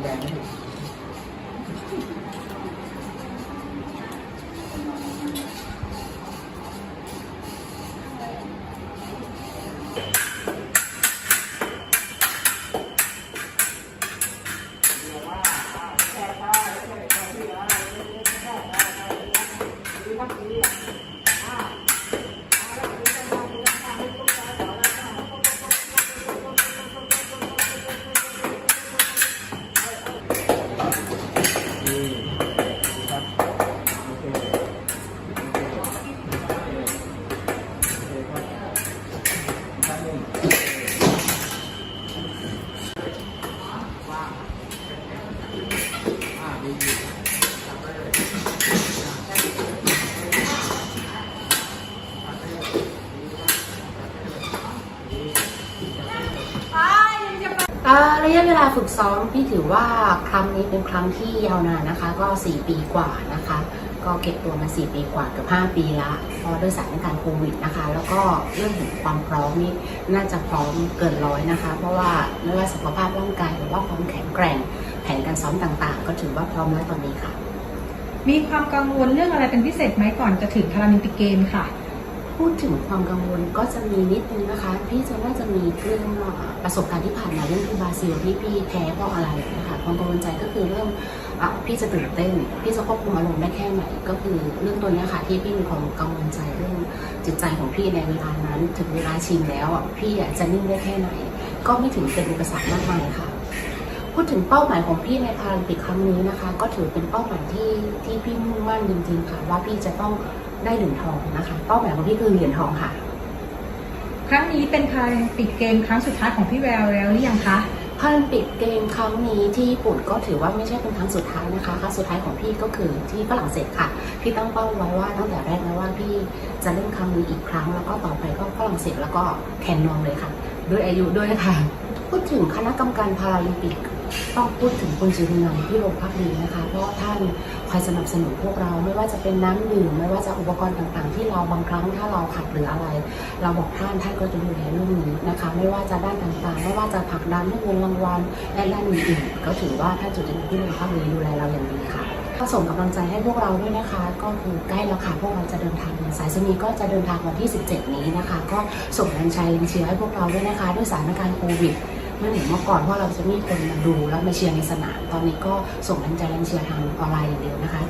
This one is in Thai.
program. ระยะเวลาฝึกซ้อมพี่ถือว่าครั้งนี้เป็นครั้งที่ยาวนานนะคะ ก็ 4 ปีกว่านะคะ ก็เก็บตัวมา 4 ปีกว่ากือบ5 ปีละเพราะด้วยสถานการณ์โควิดนะคะ แล้วก็เรื่องของความพร้อมนี่น่าจะพร้อมเกินร้อยนะคะ เพราะว่าไม่ว่าสุขภาพร่างกายหรือว่าความแข็งแกร่งแผนการซ้อมต่างๆ ก็ถือว่าพร้อมแล้วตอนนี้ค่ะ มีความกังวลเรื่องอะไรเป็นพิเศษไหมก่อนจะถึงพาราลิมปิกเกมค่ะ พูดถึงความกังวลก็จะมีนิดนึงนะคะ พี่จะว่าจะมีเรื่องประสบการณ์ที่ผ่านมาเรื่องที่บราซิลที่พี่แพ้เพราะอะไรนะคะความกังวลใจก็คือเรื่องอะพี่จะตื่นเต้น พี่จะควบคุมอารมณ์ได้แค่ไหนก็คือเรื่องตัวนี้ค่ะที่พี่มีความกังวลใจเรื่องจิตใจของพี่ในเวลานั้น ถึงเวลาชิงแล้วอะพี่จะนิ่งได้แค่ไหน ก็ไม่ถึงเป็นอุปสรรคมากมายค่ะพูดถึงเป้าหมายของพี่ในพาราลิมปิกครั้งนี้นะคะ ก็ถือเป็นเป้าหมายที่ที่พี่มุ่งมั่นจริงๆค่ะ ว่าพี่จะต้อง ได้เหรียญทองนะคะเป้าหมายของพี่คือเหรียญทองค่ะ ครั้งนี้เป็นพาราลิมปิกเกมครั้งสุดท้ายของพี่แววแล้วหรือยังคะพาราลิมปิกเกมครั้งนี้ที่ญี่ปุ่นก็ถือว่าไม่ใช่เป็นครั้งสุดท้ายนะคะครั้งสุดท้ายของพี่ก็คือที่ฝรั่งเศสค่ะ พี่ตั้งเป้าไว้ว่าตั้งแต่แรกนะว่าพี่จะเล่นครั้งนี้อีกครั้ง แล้วก็ต่อไปก็ฝรั่งเศสแล้วก็แคนนองเลยค่ะ ด้วยอายุด้วยค่ะ พูดถึงคณะกรรมการพาราลิมปิก ต้องพูดถึงคุณจิรินันที่โรงพักดีนะคะ เพราะท่านคอยสนับสนุนพวกเราไม่ว่าจะเป็นน้ำดื่มไม่ว่าจะอุปกรณ์ต่างๆ ที่เราบางครั้งถ้าเราขาดหรืออะไร เราบอกท่านท่านก็จะดูแลเรื่องนี้นะคะ ไม่ว่าจะด้านต่างๆ ไม่ว่าจะผลักดันให้เงินรางวัลและด้านอื่นๆก็ถือว่าท่านจุตินันท์ที่โรงพักดีดูแลเราอย่างดีค่ะก็ส่งกำลังใจให้พวกเราด้วยนะคะ ก็คือใกล้แล้วค่ะพวกเราจะเดินทางสายสนีก็จะเดินทางวันที่ 17 นี้นะคะ ก็ส่งแรงใจแรงเชียร์ให้พวกเราด้วยนะคะ ด้วยสถานการณ์โควิด ไม่เหมือนเมื่อก่อนเพราะเราจะมีคนมาดูแล้วมาเชียร์ในสนาม ตอนนี้ก็ส่งแรงใจแรงเชียร์ทางออนไลน์อย่างเดียวนะคะ